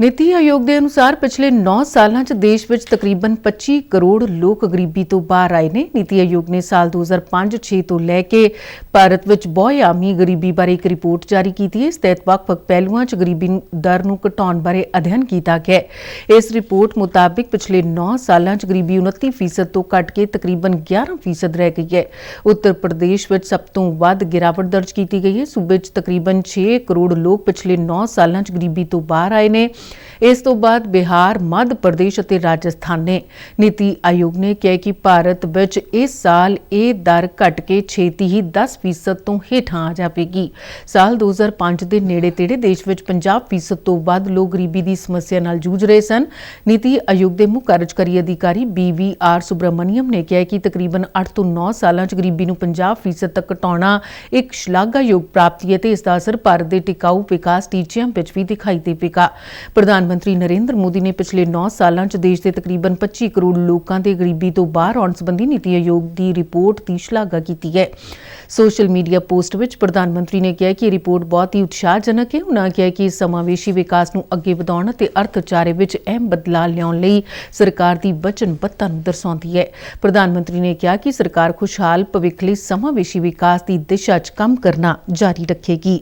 ਨੀਤੀ ਆਯੋਗ ਦੇ ਅਨੁਸਾਰ ਪਿਛਲੇ 9 ਸਾਲਾਂ 'ਚ ਦੇਸ਼ ਵਿੱਚ ਤਕਰੀਬਨ 25 ਕਰੋੜ ਲੋਕ ਗਰੀਬੀ ਤੋਂ ਬਾਹਰ ਆਏ ਨੇ। ਨੀਤੀ ਆਯੋਗ ਨੇ ਸਾਲ 2005-6 ਤੋਂ ਲੈ ਕੇ ਭਾਰਤ ਵਿੱਚ ਬਹੁਆਮੀ ਗਰੀਬੀ ਬਾਰੇ ਇੱਕ ਰਿਪੋਰਟ ਜਾਰੀ ਕੀਤੀ ਹੈ। ਇਸ ਤਹਿਤ ਵੱਖ-ਵੱਖ ਪਹਿਲੂਆਂ 'ਚ ਗਰੀਬੀ ਦਰ ਨੂੰ ਘਟਾਉਣ ਬਾਰੇ ਅਧਿਐਨ ਕੀਤਾ ਗਿਆ ਹੈ। ਇਸ ਰਿਪੋਰਟ ਮੁਤਾਬਿਕ ਪਿਛਲੇ 9 ਸਾਲਾਂ 'ਚ ਗਰੀਬੀ 29% ਤੋਂ ਘਟ ਕੇ ਤਕਰੀਬਨ 11% ਰਹਿ ਗਈ ਹੈ। ਉੱਤਰ ਪ੍ਰਦੇਸ਼ ਵਿੱਚ ਸਭ ਤੋਂ ਵੱਧ ਗਿਰਾਵਟ ਦਰਜ ਕੀਤੀ ਗਈ ਹੈ। ਸੂਬੇ 'ਚ ਤਕਰੀਬਨ 6 ਕਰੋੜ ਲੋਕ ਪਿਛਲੇ 9 ਸਾਲਾਂ 'ਚ ਗਰੀਬੀ ਤੋਂ ਬਾਹਰ ਆਏ ਨੇ। ਇਸ ਤੋਂ ਬਾਅਦ ਬਿਹਾਰ, ਮੱਧ ਪ੍ਰਦੇਸ਼ ਅਤੇ ਰਾਜਸਥਾਨ ਨੇ ਨੀਤੀ ਆਯੋਗ ਨੇ ਕਿਹਾ ਕਿ ਭਾਰਤ ਵਿੱਚ ਇਸ ਸਾਲ ਇਹ ਦਰ ਘਟ ਕੇ ਛੇਤੀ ਹੀ 10% ਤੋਂ ਹੇਠਾਂ ਆ ਜਾਵੇਗੀ। ਸਾਲ 2005 ਦੇ ਨੇੜੇ ਤੇੜੇ ਦੇਸ਼ ਵਿੱਚ 50% ਤੋਂ ਵੱਧ ਲੋਕ ਗਰੀਬੀ ਦੀ ਸਮੱਸਿਆ ਨਾਲ ਜੂਝ ਰਹੇ ਸਨ। ਨੀਤੀ ਆਯੋਗ ਦੇ ਮੁੱਖ ਕਾਰਜਕਾਰੀ ਅਧਿਕਾਰੀ ਬੀਵੀਆਰ ਸੁਬਰਾਮਨੀਅਮ ਨੇ ਕਿਹਾ ਕਿ ਤਕਰੀਬਨ 8 ਤੋਂ 9 ਸਾਲਾਂ 'ਚ ਗਰੀਬੀ ਨੂੰ 50% ਤੱਕ ਘਟਾਉਣਾ ਇੱਕ ਸ਼ਲਾਘਾਯੋਗ ਪ੍ਰਾਪਤੀ ਹੈ ਤੇ ਇਸ ਦਾ ਅਸਰ ਭਾਰਤ ਦੇ ਟਿਕਾਊ ਵਿਕਾਸ ਟੀਚਿਆਂ ਵਿੱਚ ਵੀ ਦਿਖਾਈ ਦੇਵੇਗਾ। ਪ੍ਰਧਾਨ ਮੰਤਰੀ ਨਰਿੰਦਰ ਮੋਦੀ ਨੇ ਪਿਛਲੇ 9 ਸਾਲਾਂ 'ਚ ਦੇਸ਼ ਦੇ ਤਕਰੀਬਨ 25 ਕਰੋੜ ਲੋਕਾਂ ਦੇ ਗਰੀਬੀ ਤੋਂ ਬਾਹਰ ਆਉਣ ਸੰਬੰਧੀ ਨੀਤੀ ਆਯੋਗ ਦੀ ਰਿਪੋਰਟ ਦੀ ਸ਼ਲਾਘਾ ਕੀਤੀ ਹੈ। ਸੋਸ਼ਲ ਮੀਡੀਆ ਪੋਸਟ ਵਿੱਚ ਪ੍ਰਧਾਨ ਮੰਤਰੀ ਨੇ ਕਿਹਾ ਕਿ ਇਹ ਰਿਪੋਰਟ ਬਹੁਤ ਹੀ ਉਤਸ਼ਾਹਜਨਕ ਹੈ। ਉਹਨਾਂ ਕਿਹਾ ਕਿ ਸਮਾਵੇਸ਼ੀ ਵਿਕਾਸ ਨੂੰ ਅੱਗੇ ਵਧਾਉਣ ਅਤੇ ਅਰਥਚਾਰੇ ਵਿੱਚ ਅਹਿਮ ਬਦਲਾਅ ਲਿਆਉਣ ਲਈ ਸਰਕਾਰ ਦੀ ਵਚਨਬੱਧਤਾ ਨੂੰ ਦਰਸਾਉਂਦੀ ਹੈ। ਪ੍ਰਧਾਨ ਮੰਤਰੀ ਨੇ ਕਿਹਾ ਕਿ ਸਰਕਾਰ ਖੁਸ਼ਹਾਲ, ਭਵਿੱਖ ਲਈ ਸਮਾਵੇਸ਼ੀ ਵਿਕਾਸ ਦੀ ਦਿਸ਼ਾ 'ਚ ਕੰਮ ਕਰਨਾ ਜਾਰੀ ਰੱਖੇਗੀ।